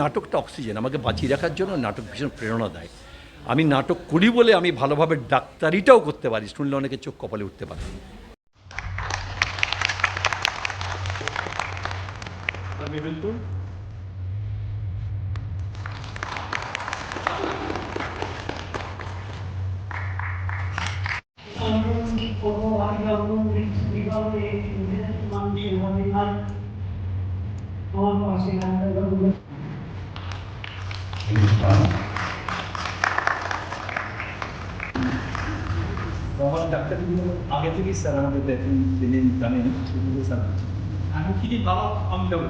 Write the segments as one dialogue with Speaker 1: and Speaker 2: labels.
Speaker 1: নাটকটা অক্সিজেন আমাকে বাঁচিয়ে রাখার জন্য নাটক ভীষণ প্রেরণা দেয় আমি নাটক করি বলে আমি ভালোভাবে ডাক্তারিটাও করতে পারি শুনলে অনেকে চোখ কপালে উঠতে পারে।
Speaker 2: আমার ডাক্তারগুলো আগে থেকেই স্যার আমাদের দেখেন তিনি জানেন স্যার আমি কি বাবা আমি যাব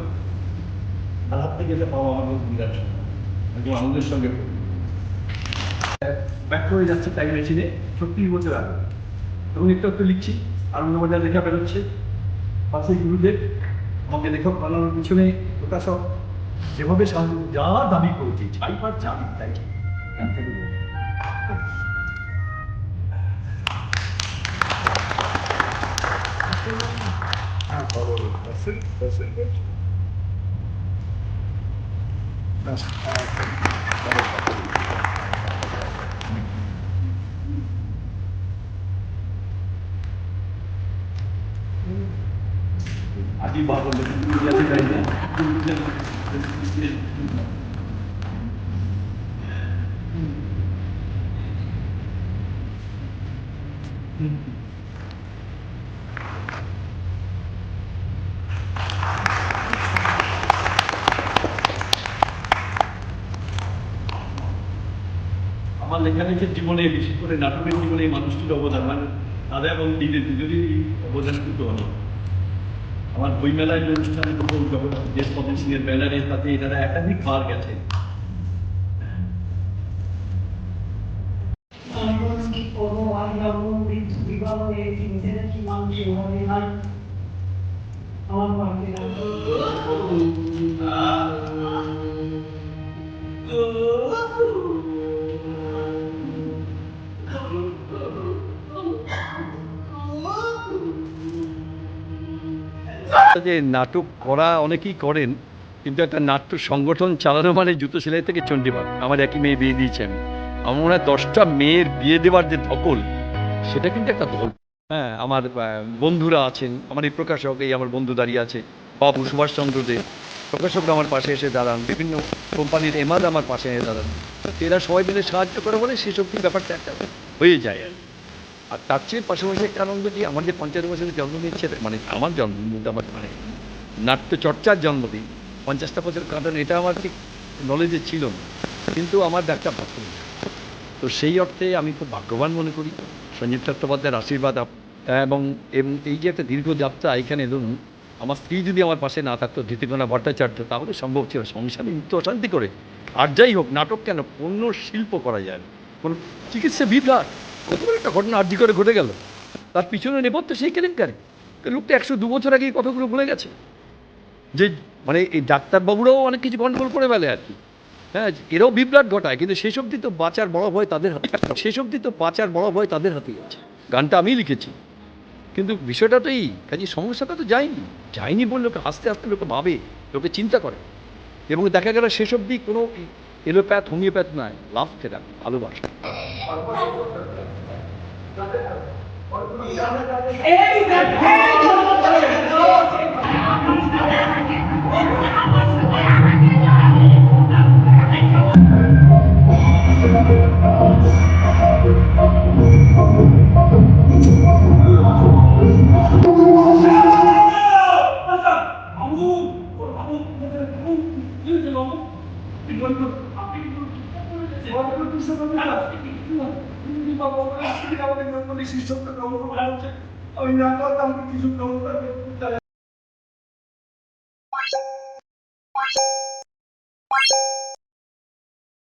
Speaker 2: হাত থেকে গেলে বাবা আমার বিরাট একদম আনন্দের সঙ্গে ব্যর্থ হয়ে যাচ্ছে টাইম মেশিনে সত্যি বছর আগে তখন একটু একটু লিখছি, আনন্দবাজার লেখা বেরোচ্ছে পাশে গুরুদেব, আমাকে লেখক বানানোর পিছনে প্রকাশক, যেভাবে যা দাবি করেছি ছাই পার চাবি তাই আদি বাবা যাতে যাই না আমার লেখালেখির জীবনে বিশেষ করে নাটকের জীবনে এই মানুষটির অবদান মানে দাদা এবং দিদি দুজনেরই অবদান কিন্তু অনেক আমার বইমেলায় যে অনুষ্ঠানে যখন জগন্নাথ দেশ পদন সিং এর ব্যানারে তাতে এনারা একাধিক বার গেছে
Speaker 1: যে নাটক করা অনেকেই করেন, কিন্তু একটা নাট্য সংগঠন চালানো মানে জুতো সেলাই থেকে চণ্ডীপাঠ আমার একই মেয়ে বিয়ে দিয়েছি আমি। আমার মনে হয় দশটা মেয়ের বিয়ে দেওয়ার যে ধকল, সেটা কিন্তু একটা ধকল। হ্যাঁ আমার বন্ধুরা আছেন, আমার এই প্রকাশক, এই আমার বন্ধু দাঁড়িয়ে আছে, বাবু সুভাষচন্দ্র দে। প্রকাশকরা আমার পাশে এসে দাঁড়ান, বিভিন্ন কোম্পানির এমাদ আমার পাশে এসে দাঁড়ান। তো এরা সবাই মিলে সাহায্য করে বলে সেসব কি ব্যাপারটা একটা হয়ে যায় আর তার চেয়ে পাশাপাশি একটা আনন্দ কি আমার যে পঞ্চাশ বছরের জন্ম নিচ্ছে মানে আমার জন্ম আমার মানে নাট্য চর্চার জন্মদিন, পঞ্চাশটা বছর কাটান, এটা আমার ঠিক নলেজে ছিল না। কিন্তু আমার একটা ভাগ্য তো সেই অর্থে আমি খুব ভাগ্যবান মনে করি। সঞ্জীব চট্টোপাধ্যায়ের আশীর্বাদ এবং এই যে একটা দীর্ঘ যাত্রা এখানে ধরুন, আমার স্ত্রী যদি আমার পাশে না থাকতো ধৃতিকোনা ভট্টাচার্য, তাহলে সম্ভব ছিল সংসারে মৃত্যু অশান্তি করে, আর যাই হোক, নাটক কেন? পণ্য শিল্প করা যায় না। কোনো চিকিৎসা বিভ্রাট কত একটা ঘটনা আর্জি করে ঘটে গেল। তার পিছনে নেপথ্য সেই কেলেঙ্কারি। লোকটা একশো দু বছর আগে এই কথাগুলো ভুলে গেছে। যে মানে এই ডাক্তারবাবুরাও অনেক কিছু গন্ডগোল করে ফেলে আর কি। হ্যাঁ এরাও বিভ্রাট ঘটায়, কিন্তু শেষ অবধি তো বাঁচার বড় ভয় তাদের হাতে শেষ অবধি তো বাঁচার বড় ভয় তাদের হাতে আছে। গানটা আমি লিখেছি। কিন্তু বিষয়টা তো এই, কাজে সমস্যাটা তো যায়নি। যায়নি বলে লোকে আস্তে আস্তে লোকে ভাবে, লোকে চিন্তা করে। এবং দেখা গেল শেষ অবধি কোনো এলোপ্যাথ, হোমিওপ্যাথ নয় লাভ খেলা ভালোবাসা।
Speaker 2: এই আপনি কিন্তু আপনি কিন্তু আমি না করতাম কিছু